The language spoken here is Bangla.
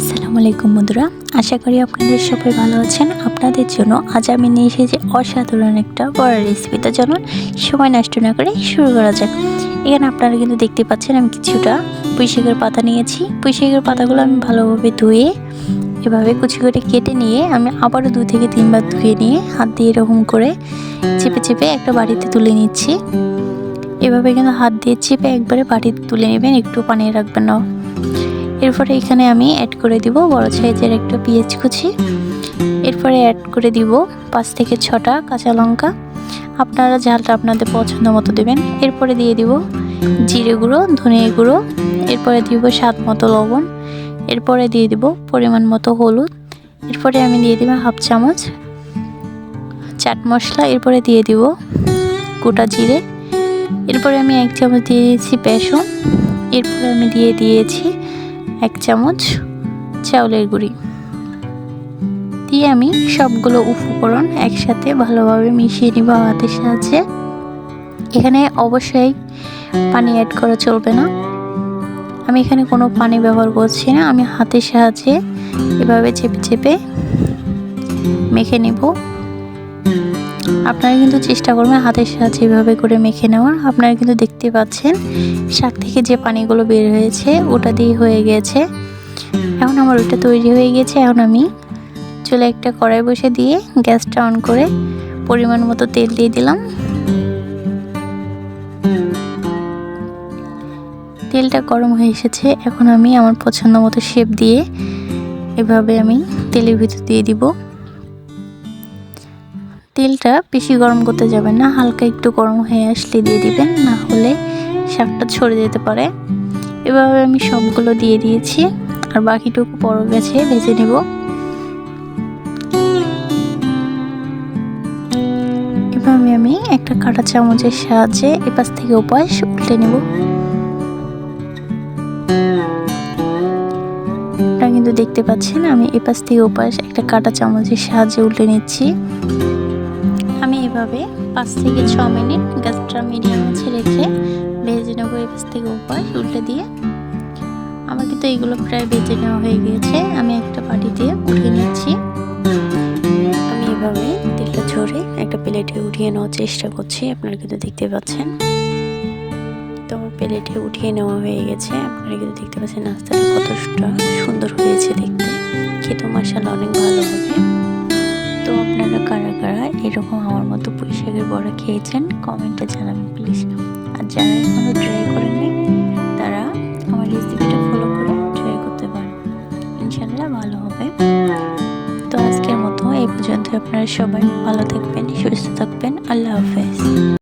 আসসালামু আলাইকুম বন্ধুরা, আশা করি আপনাদের সবাই ভালো আছেন। আপনাদের জন্য আজ আমি নিয়ে এসেছি অসাধারণ একটা বড় রেসিপি তো চলুন, সময় নষ্ট না করে শুরু করা যাক। এখানে আপনারা কিন্তু দেখতে পাচ্ছেন আমি কিছুটা পুঁইশাকের পাতা নিয়েছি। পুঁইশাকের পাতাগুলো আমি ভালোভাবে ধুয়ে, এভাবে কুচি করে কেটে নিয়ে আমি আবারও দু থেকে তিনবার ধুয়ে নিয়ে হাত দিয়ে এরকম করে চেপে চেপে একটা বাড়িতে তুলে নিচ্ছি। এভাবে কিন্তু হাত দিয়ে চেপে একবারে বাড়িতে তুলে নেবেন, একটু পানি রাখবেন না। এরপরে এখানে আমি অ্যাড করে দিব বড় সাইজের একটা পেঁয়াজ কুচি। এরপরে অ্যাড করে দিব পাঁচ থেকে ছটা কাঁচা লঙ্কা। আপনারা ঝালটা আপনাদের পছন্দ মতো দেবেন। এরপরে দিয়ে দিব জিরে গুঁড়ো, ধনে গুঁড়ো। এরপরে দিব স্বাদ মতো লবণ। এরপরে দিয়ে দিব পরিমাণ মতো হলুদ। এরপরে আমি দিয়ে দিব হাফ চামচ চাট মশলা। এরপরে দিয়ে দিব গোটা জিরে। এরপরে আমি এক চামচ দিয়ে দিয়েছি বেসন। এরপরে আমি দিয়ে দিয়েছি এক চামচ চাউলের গুঁড়ি। দিয়ে আমি সবগুলো উপকরণ একসাথে ভালোভাবে মিশিয়ে নিব হাতের সাহায্যে। এখানে অবশ্যই পানি অ্যাড করা চলবে না। আমি এখানে কোনো পানি ব্যবহার করছি না। আমি হাতের সাহায্যে এভাবে চেপে চেপে মেখে নেব। আপনারা কিন্তু চেষ্টা করবেন হাতের সাহায্যে এভাবে করে মেখে নেওয়ার। আপনারা কিন্তু দেখতে পাচ্ছেন, শাক থেকে যে পানিগুলো বের হয়েছে, ওটা দিয়ে হয়ে গেছে। এখন আমার ওটা তৈরি হয়ে গেছে, এখন আমি চুলে একটা কড়াই বসে দিয়ে গ্যাসটা অন করে পরিমাণ মতো তেল দিয়ে দিলাম। তেলটা গরম হয়ে এসেছে, এখন আমি আমার পছন্দ মতো শেপ দিয়ে এভাবে আমি তেলের ভিতর দিয়ে দিব। তেলটা বেশি গরম করতে যাবেন না, হালকা একটু গরম হয়ে আসলে দিয়ে দিবেন, না হলে শাকটা ছড়ে যেতে পারে। এভাবে আমি সবগুলো দিয়ে দিয়েছি, আর বাকিটুকু বড় গেছে ভেজে নেব। এভাবে আমি একটা কাঁটা চামচের সাহায্যে এপাশ থেকে ওপাশ উল্টে নেব। কিন্তু দেখতে পাচ্ছেন, আমি এপাশ থেকে ওপাশ একটা কাঁটা চামচের সাহায্যে উল্টে নিচ্ছি। এভাবে পাঁচ থেকে ছ মিনিট গ্যাসটা মিডিয়াম আছে রেখে ভেজে নেব এপাশ থেকে ওপাশ উল্টে দিয়ে। আমার কিন্তু এইগুলো প্রায় ভেজে নেওয়া হয়ে গিয়েছে। আমি একটা বাটি দিয়ে উঠিয়ে নিচ্ছি। আমি এভাবে তেলটা ঝরে একটা প্লেটে উঠিয়ে নেওয়ার চেষ্টা করছি, আপনারা কিন্তু দেখতে পাচ্ছেন। তো আমার প্লেটে উঠিয়ে নেওয়া হয়ে গেছে। আপনারা কিন্তু দেখতে পাচ্ছেন, নাস্তাটা কতটা সুন্দর হয়েছে দেখতে। খেতে মশালা অনেক ভালো কারা এরকম আমার মতো পুঁইশাকের বড়া খেয়েছেন কমেন্টে জানাবেন প্লিজ আর যারা এখনও ট্রাই করেননি তারা আমার রেসিপিটা ফলো করে ট্রাই করতে পারেন। ইনশাল্লাহ ভালো হবে। তো আজকের মতো এই পর্যন্ত আপনারা সবাই ভালো থাকবেন, সুস্থ থাকবেন। আল্লাহ হাফেজ।